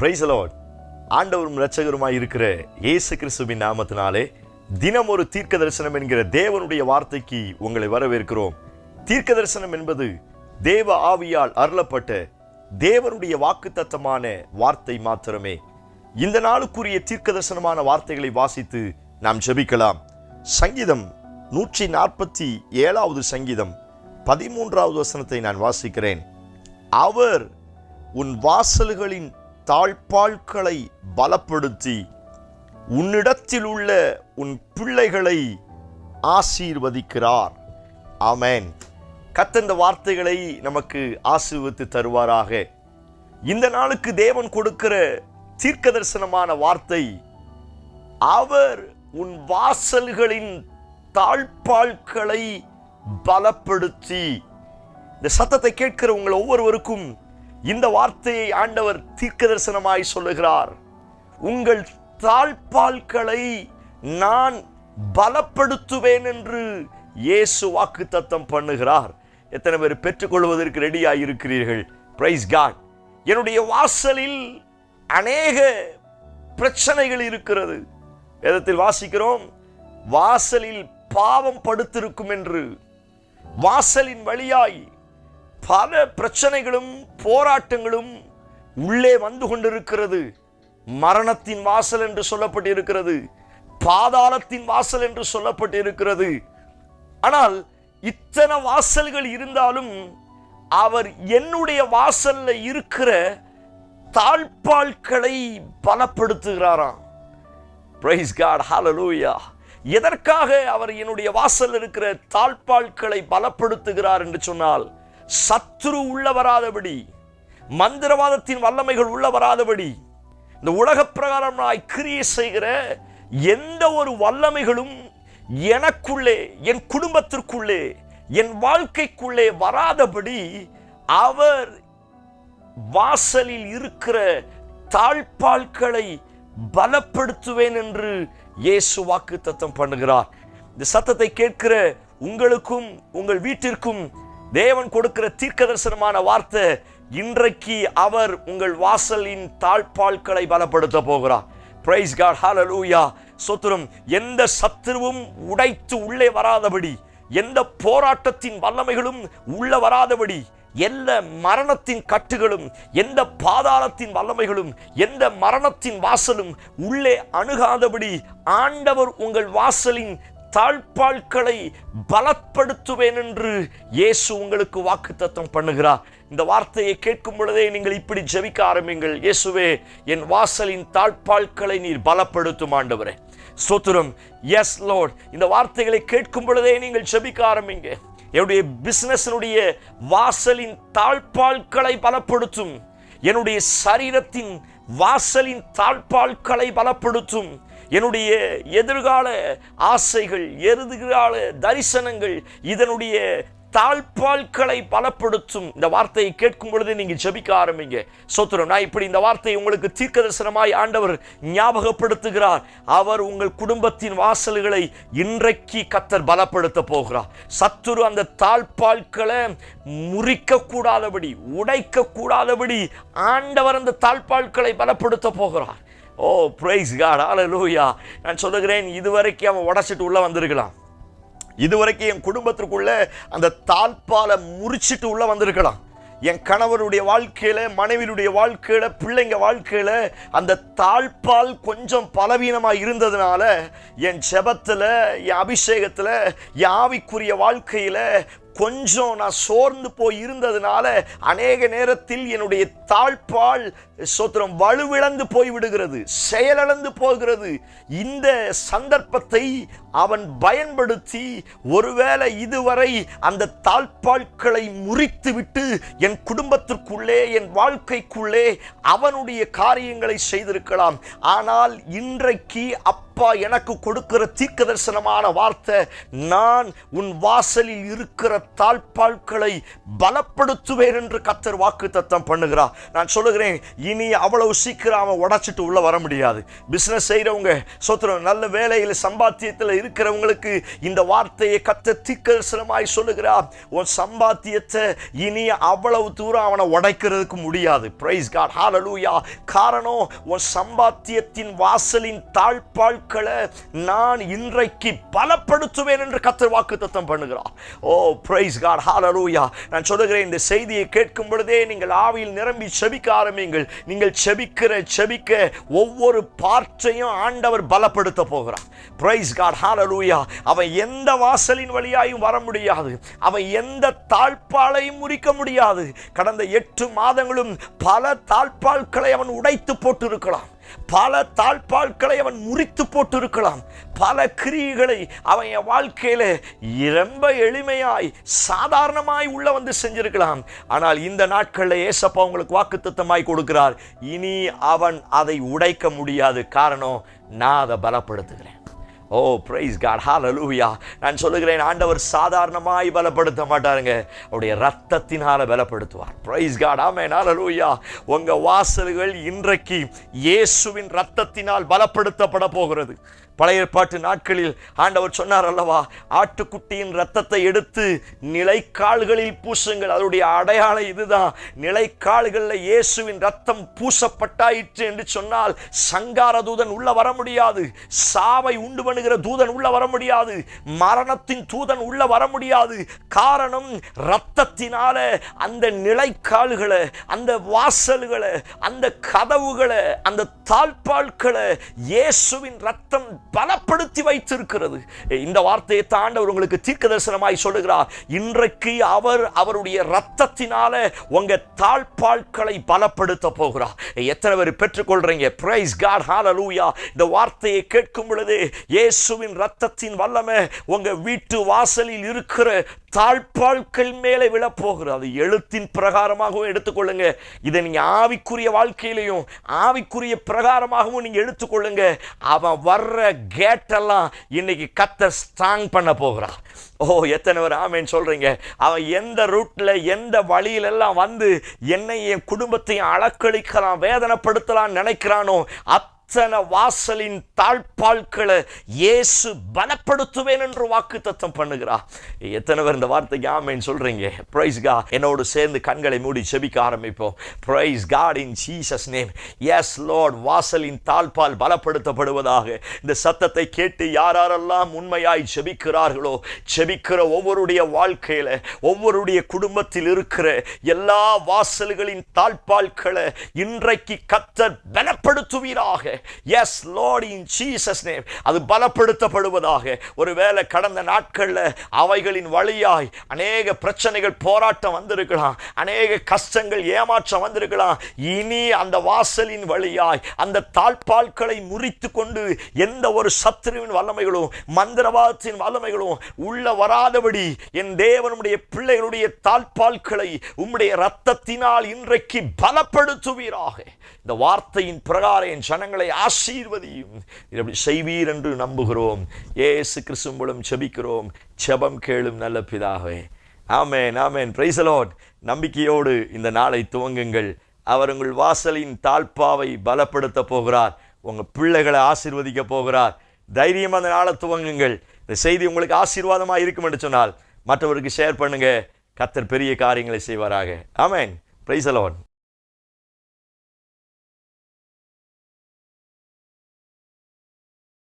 Price allot ஆண்டவரும் இரட்சகருமாய் இருக்கிற இயேசு கிறிஸ்துவின் நாமத்தினாலே தினம் ஒரு தீர்க்க தரிசனம் என்கிற தேவனுடைய வார்த்தைக்கு உங்களை வரவேற்கிறோம். தீர்க்க தரிசனம் என்பது தேவ ஆவியால் அருளப்பட்ட தேவனுடைய வாக்குத்தத்தமான வார்த்தை மாத்திரமே. இந்த நாளுக்குரிய தீர்க்க தரிசனமான வார்த்தைகளை வாசித்து நாம் ஜெபிக்கலாம். சங்கீதம் நூற்றி நாற்பத்தி ஏழாவது சங்கீதம் பதிமூன்றாவது வசனத்தை நான் வாசிக்கிறேன். அவர் உன் வாசல்களின் தாழ்பாள்களை பலப்படுத்தி உன்னிடத்தில் உள்ள உன் பிள்ளைகளை ஆசீர்வதிக்கிறார். ஆமேன். கத்தந்த வார்த்தைகளை நமக்கு ஆசீர்வித்து தருவாராக. இந்த நாளுக்கு தேவன் கொடுக்கிற தீர்க்க தரிசனமான வார்த்தை அவர் உன் வாசல்களின் தாழ்பாள்களை பலப்படுத்தி. இந்த சத்தத்தை கேட்கிற உங்கள் ஒவ்வொருவருக்கும் இந்த வார்த்தையை ஆண்டவர் தீர்க்க தரிசனமாய் சொல்லுகிறார். உங்கள் தாழ்பால்களை நான் பலப்படுத்துவேன் என்று இயேசு வாக்கு தத்தம் பண்ணுகிறார். எத்தனை பேர் பெற்றுக்கொள்வதற்கு ரெடியாக இருக்கிறீர்கள்? பிரைஸ் காட் என்னுடைய வாசலில் அநேக பிரச்சனைகள் இருக்கிறது. வேதத்தில் வாசிக்கிறோம் வாசலில் பாவம் படுத்திருக்கும் என்று. வாசலின் வழியாய் பல பிரச்சனைகளும் போராட்டங்களும் உள்ளே வந்து கொண்டிருக்கிறது. மரணத்தின் வாசல் என்று சொல்லப்பட்டிருக்கிறது. பாதாளத்தின் வாசல் என்று சொல்லப்பட்டிருக்கிறது. ஆனால் இத்தனை வாசல்கள் இருந்தாலும் அவர் என்னுடைய வாசல்ல இருக்கிற தாழ்பாள்களை பலப்படுத்துகிறாராம். பிரைஸ் காட் ஹாலலூயா எதற்காக அவர் என்னுடைய வாசல் இருக்கிற தாழ்பாள்களை பலப்படுத்துகிறார் என்று சொன்னால் சத்துரு உள்ள வராதபடி மந்திரவாதத்தின் வல்லமைகள் உள்ள வராதபடி இந்த உலக பிரகாரமாய் கிரியை செய்கிற எந்த ஒரு வல்லமைகளும் எனக்குள்ளே என் குடும்பத்திற்குள்ளே என் வாழ்க்கைக்குள்ளே வராதபடி அவர் வாசலில் இருக்கிற தாழ்பால்களை பலப்படுத்துவேன் என்று இயேசு வாக்கு தத்தம் பண்ணுகிறார். இந்த சத்தத்தை கேட்கிற உங்களுக்கும் உங்கள் வீட்டிற்கும் தேவன் கொடுக்கிற தீர்க்க தரிசனமான வார்த்தை இன்றைக்கு அவர் உங்கள் வாசலின் தாழ்பால்களை பலப்படுத்த போகிறார். பிரைஸ் காட் ஹalleluya சொத்துரும் எந்த சத்துருவும் உடைத்து உள்ளே வராதபடி எந்த போராட்டத்தின் வல்லமைகளும் உள்ள வராதபடி எந்த மரணத்தின் கட்டுகளும் எந்த பாதாளத்தின் வல்லமைகளும் எந்த மரணத்தின் வாசலும் உள்ளே அணுகாதபடி ஆண்டவர் உங்கள் வாசலின் தாழ்பாள்களை பலப்படுத்துவேன் என்று இயேசு உங்களுக்கு வாக்குத்தத்தம் பண்ணுகிறார். இந்த வார்த்தையை கேட்கும் பொழுதே நீங்கள் இப்படி ஜெபிக்க ஆரம்பிங்கள். இயேசுவே என் வாசலின் தாழ்பாள்களை நீர் பலப்படுத்தும் ஆண்டவரே. சோத்திரம் எஸ் லோட் இந்த வார்த்தைகளை கேட்கும் பொழுதே நீங்கள் ஜெபிக்க ஆரம்பிங்க. என்னுடைய பிசினஸினுடைய வாசலின் தாழ்பாள்களை பலப்படுத்தும். என்னுடைய சரீரத்தின் வாசலின் தாழ்பாள்களை பலப்படுத்தும். என்னுடைய எதிர்கால ஆசைகள் எதிர்கால தரிசனங்கள் இதனுடைய தாழ்பால்களை பலப்படுத்தும். இந்த வார்த்தையை கேட்கும் பொழுது நீங்க ஜெபிக்க ஆரம்பிங்க. சோத்திரம் நான் இப்படி இந்த வார்த்தையை உங்களுக்கு தீர்க்க தரிசனமாய் ஆண்டவர் ஞாபகப்படுத்துகிறார். அவர் உங்கள் குடும்பத்தின் வாசல்களை இன்றைக்கு கத்தர் பலப்படுத்த போகிறார். சத்துரு அந்த தாழ்பால்களை முறிக்க கூடாதபடி உடைக்க கூடாதபடி ஆண்டவர் அந்த தாழ்பால்களை பலப்படுத்த போகிறார். ஓ பிரைஸ் காட் ஹalleluya நான் சொல்லுகிறேன் இதுவரைக்கும் அவன் உடைச்சிட்டு உள்ளே வந்திருக்கலாம். இதுவரைக்கும் என் குடும்பத்திற்குள்ள அந்த தாழ்பாலை முறிச்சிட்டு உள்ள வந்திருக்கலாம். என் கணவருடைய வாழ்க்கையில மனைவியுடைய வாழ்க்கையில பிள்ளைங்க வாழ்க்கையில அந்த தாழ்பால் கொஞ்சம் பலவீனமா இருந்ததுனால என் ஜெபத்துல என் அபிஷேகத்துல என் ஆவிக்குரிய வாழ்க்கையில கொஞ்சம் நான் சோர்ந்து போய் இருந்ததுனால அநேக நேரத்தில் என்னுடைய தாழ்பால் சோத்திரம் வலுவிழந்து போய் விடுகிறது செயலிழந்து போகிறது. இந்த சந்தர்ப்பத்தை அவன் பயன்படுத்தி ஒருவேளை இதுவரை அந்த தாழ்பால்களை முறித்துவிட்டு என் குடும்பத்திற்குள்ளே என் வாழ்க்கைக்குள்ளே அவனுடைய காரியங்களை செய்திருக்கலாம். ஆனால் இன்றைக்கு அப் அப்பா எனக்கு கொடுக்கிற தீர்க்க தரிசனமான வார்த்தை நான் உன் வாசலில் இருக்கிற தாழ்பாள்களை பலப்படுத்துவேன் என்று கத்தர் வாக்கு தத்தம் பண்ணுகிறார். நான் சொல்லுகிறேன் இனி அவ்வளவு சீக்கிரம் அவன் உடைச்சிட்டு உள்ள வர முடியாது. பிஸ்னஸ் செய்கிறவங்க சொத்துறோம் நல்ல வேலையில் சம்பாத்தியத்தில் இருக்கிறவங்களுக்கு இந்த வார்த்தையை கத்த தீர்க்கதரிசனமாய் சொல்லுகிறார். உன் சம்பாத்தியத்தை இனி அவ்வளவு தூரம் அவனை உடைக்கிறதுக்கு முடியாது. பிரைஸ் காட் ஹாலலூயா காரணம் உன் சம்பாத்தியத்தின் வாசலின் தாழ்பாள்களை நான் இன்றைக்கு பலப்படுத்துவேன் என்று கத்தர் வாக்கு தத்தம் பண்ணுகிறார். ஓ பிரைஸ் காட் ஹalleluya நான் சொல்லுகிறேன் இந்த செய்தியை கேட்கும் பொழுதே நீங்கள் ஆவியில் நிரம்பி செபிக்க ஆரம்பிங்கள் நீங்கள் செபிக்கிற செபிக்க ஒவ்வொரு பார்ட்டையும் ஆண்டவர் பலப்படுத்த போகிறார். பிரைஸ் காட் ஹalleluya அவன் எந்த வாசலின் வழியாயும் வர முடியாது. அவன் எந்த தாழ்ப்பாளையும் முறிக்க முடியாது. கடந்த எட்டு மாதங்களும் பல தாழ்பால்களை அவன் உடைத்து போட்டிருக்கலாம் பல தாழ்பால்களை அவன் முறித்து போட்டிருக்கலாம். பல கிரியைகளை அவன் என் வாழ்க்கையில ரொம்ப எளிமையாய் சாதாரணமாய் உள்ள வந்து செஞ்சிருக்கலாம். ஆனால் இந்த நாட்களில் ஏசப்பா உங்களுக்கு வாக்குத்தத்தமாய் கொடுக்கிறார். இனி அவன் அதை உடைக்க முடியாது. காரணம் நான் அதை பலப்படுத்துகிறேன். ஓ பிரைஸ் காட் ஹalleluya நான் சொல்லுகிறேன் ஆண்டவர் சாதாரணமாய் பலப்படுத்த மாட்டாருங்க. அவருடைய ரத்தத்தினால பலப்படுத்துவார். பிரைஸ் காட் ஆமே ஹாலலூயா உங்க வாசல்கள் இன்றைக்கு இயேசுவின் ரத்தத்தினால் பலப்படுத்தப்பட போகிறது. பழைய ஏற்பாட்டு நாட்களில் ஆண்டவர் சொன்னார் அல்லவா ஆட்டுக்குட்டியின் ரத்தத்தை எடுத்து நிலைக்கால்களில் பூசுங்கள். அதனுடைய அடையாளம் இதுதான். நிலைக்கால்களில் இயேசுவின் ரத்தம் பூசப்பட்டாயிற்று என்று சொன்னால் சங்கார தூதன் உள்ள வர முடியாது. சாவை உண்டு பண்ணுகிற தூதன் உள்ள வர முடியாது. மரணத்தின் தூதன் உள்ள வர முடியாது. காரணம் ரத்தத்தினால அந்த நிலைக்கால்களை அந்த வாசல்களை அந்த கதவுகளை அந்த தாழ்பால்களை இயேசுவின் ரத்தம் பலப்பட நிறுத்தி வைத்திருக்கிறது. இந்த வார்த்தையை தாண்டவர் உங்களுக்கு தீர்க்க தரிசனமாய் சொல்லுகிறார். இன்றைக்கு அவர் அவருடைய ரத்தத்தினால உங்க தாழ்பாள்களை பலப்படுத்த போகிறார். எத்தனை பேர் பெற்றுக்கொள்றீங்க? பிரைஸ் காட் ஹாலலூயா இந்த வார்த்தையை கேட்கும் பொழுது இயேசுவின் ரத்தத்தின் வல்லமை உங்க வீட்டு வாசலில் இருக்கிற தாழ்பாழ்கள் மேலே விழப்போகிறது. அது எழுத்தின் பிரகாரமாகவும் எடுத்துக்கொள்ளுங்க. இதை நீங்கள் ஆவிக்குரிய வாழ்க்கையிலையும் ஆவிக்குரிய பிரகாரமாகவும் நீங்கள் எடுத்துக்கொள்ளுங்க. அவன் வர்ற கேட்டெல்லாம் இன்னைக்கு கத்த ஸ்ட்ராங் பண்ண போகிறான் ஓ எத்தனை பேர் ஆமேன்னு சொல்றீங்க. அவன் எந்த ரூட்ல எந்த வழியிலெல்லாம் வந்து என்னை என் குடும்பத்தையும் அளக்களிக்கலாம் வேதனைப்படுத்தலாம் நினைக்கிறானோ அத்தனை வாசலின் தாழ்பாள்களை இயேசு பலப்படுத்துவேன் என்று வாக்கு தத்தம் பண்ணுகிறா. எத்தனை பேர் இந்த வார்த்தைக்கு ஆமைன்னு சொல்றீங்க? பிரைஸ் கா என்னோடு சேர்ந்து கண்களை மூடி செபிக்க ஆரம்பிப்போம். Praise God in Jesus name yes Lord வாசலின் தாழ்பால் பலப்படுத்தப்படுவதாக. இந்த சத்தத்தை கேட்டு யாரெல்லாம் உண்மையாய் செபிக்கிறார்களோ செபிக்கிற ஒவ்வொருடைய வாழ்க்கையில ஒவ்வொருடைய குடும்பத்தில் இருக்கிற எல்லா வாசல்களின் தாழ்பால்களை இன்றைக்கு கத்தர் பலப்படுத்துவீராக. Yes Lord in Jesus name அது பலப்படுத்தப்படுவதாக. ஒருவேளை கடந்த நாட்களில் அவைகளின் வழியாய் அநேக பிரச்சனைகள் போராட்டம் வந்திருக்கலாம். அநேக கஷ்டங்கள் ஏமாற்றம் வந்திருக்கலாம். இனி அந்த வாசலின் வழியாய் அந்த தாழ்பால்களை முறித்து கொண்டு எந்த ஒரு சத்துருவின் வல்லமைகளும் மந்திரவாதத்தின் வல்லமைகளும் உள்ள வராதபடி என் தேவனுடைய பிள்ளைகளுடைய தாழ்பால்களை உம்முடைய ரத்தத்தினால் இன்றைக்கு பலப்படுத்துவீராக. இந்த வார்த்தையின் பிரகாரம் என் ஜனங்களை ஆசீர்வதியும். இப்படி செய்வீர் என்று நம்புகிறோம். ஏசு கிறிஸ்து மூலம் செபிக்கிறோம். செபம் கேளும் நல்ல பிதாவே. ஆமேன் ஆமேன். பிரைசலோட் நம்பிக்கையோடு இந்த நாளை துவங்குங்கள். அவர் உங்கள் வாசலின் தாழ்ப்பாவை பலப்படுத்த போகிறார். உங்க பிள்ளைகளை ஆசீர்வதிக்க போகிறார். தைரியம் அந்த நாளை துவங்குங்கள். இந்த செய்தி உங்களுக்கு ஆசீர்வாதமாக இருக்கும் என்று சொன்னால் மற்றவருக்கு ஷேர் பண்ணுங்க. கத்தர் பெரிய காரியங்களை செய்வாராக. ஆமேன். பிரைசலோன்